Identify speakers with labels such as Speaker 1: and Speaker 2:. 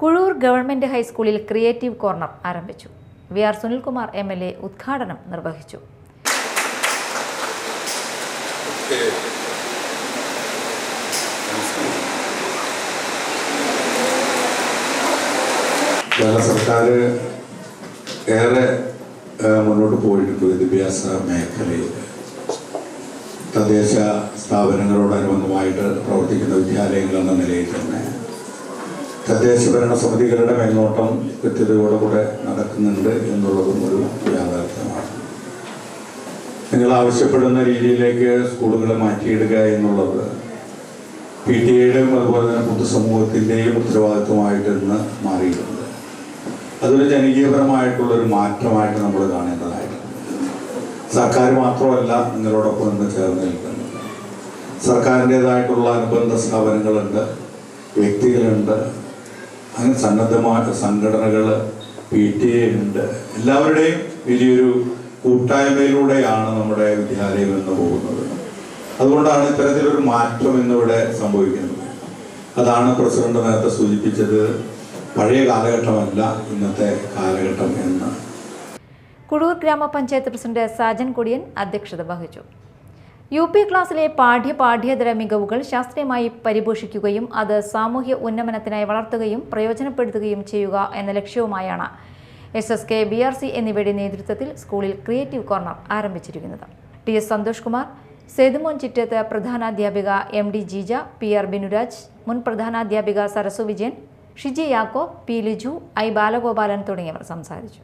Speaker 1: Kuzhur government ഹൈസ്കൂളിൽ creative corner ആരംഭിച്ചു. V R Sunilkumar M L A ഉദ്ഘാടനം നിർവഹിച്ചു.
Speaker 2: കേരള സർക്കാർ ഏറെ മുന്നോട്ട് പോയിട്ടുണ്ട് വിദ്യാഭ്യാസ മേഖലയിൽ. തദ്ദേശ സ്ഥാപനങ്ങളോടനുബന്ധമായിട്ട് പ്രവർത്തിക്കുന്ന വിദ്യാലയങ്ങൾ എന്ന നിലയിൽ തന്നെ തദ്ദേശ ഭരണ സമിതികളുടെ മേൽനോട്ടം കൃത്യതയോടുകൂടെ നടക്കുന്നുണ്ട് എന്നുള്ളതും ഒരു യാഥാർത്ഥ്യമാണ്. നിങ്ങൾ ആവശ്യപ്പെടുന്ന രീതിയിലേക്ക് സ്കൂളുകളെ മാറ്റിയിടുക എന്നുള്ളത് പി ടി എയുടെയും അതുപോലെ തന്നെ പൊതുസമൂഹത്തിന്റെയും ഉത്തരവാദിത്വമായിട്ട് ഇന്ന് മാറിയിട്ടുണ്ട്. അതൊരു ജനകീയപരമായിട്ടുള്ളൊരു മാറ്റമായിട്ട് നമ്മൾ കാണേണ്ടതായിട്ടുണ്ട്. സർക്കാർ മാത്രമല്ല നിങ്ങളോടൊപ്പം ഇന്ന് ചേർന്ന് നിൽക്കുന്നത്. സർക്കാരിന്റെതായിട്ടുള്ള അനുബന്ധ സ്ഥാപനങ്ങളുണ്ട് വ്യക്തികളുണ്ട് അങ്ങനെ സന്നദ്ധമായ സംഘടനകൾ പി ടി എ ഉണ്ട്. എല്ലാവരുടെയും വലിയൊരു കൂട്ടായ്മയിലൂടെയാണ് നമ്മുടെ വിദ്യാലയം എന്ന് പോകുന്നത്. അതുകൊണ്ടാണ് ഇത്തരത്തിലൊരു മാറ്റം ഇന്നിവിടെ സംഭവിക്കുന്നത്. അതാണ് പ്രസിഡന്റ് നേരത്തെ സൂചിപ്പിച്ചത് പഴയ കാലഘട്ടമല്ല ഇന്നത്തെ കാലഘട്ടം എന്ന്.
Speaker 1: കുടൂർ ഗ്രാമപഞ്ചായത്ത് പ്രസിഡന്റ് സാജൻ കൊടിയൻ അധ്യക്ഷത വഹിച്ചു. യു പി ക്ലാസ്സിലെ പാഠ്യ പാഠ്യേതര മികവുകൾ ശാസ്ത്രീയമായി പരിപോഷിക്കുകയും അത് സാമൂഹ്യ ഉന്നമനത്തിനായി വളർത്തുകയും പ്രയോജനപ്പെടുത്തുകയും ചെയ്യുക എന്ന ലക്ഷ്യവുമായാണ് S S K B R C എന്നിവയുടെ നേതൃത്വത്തിൽ സ്കൂളിൽ ക്രിയേറ്റീവ് കോർണർ ആരംഭിച്ചിരിക്കുന്നത്. T S Santhosh Kumar Sethumon Chittath പ്രധാനാധ്യാപിക M D Jeeja P R Binuraj മുൻ പ്രധാനാധ്യാപിക സരസു വിജയൻ ഷിജി യാക്കോ പി ലിജു ഐ ബാലഗോപാലൻ തുടങ്ങിയവർ സംസാരിച്ചു.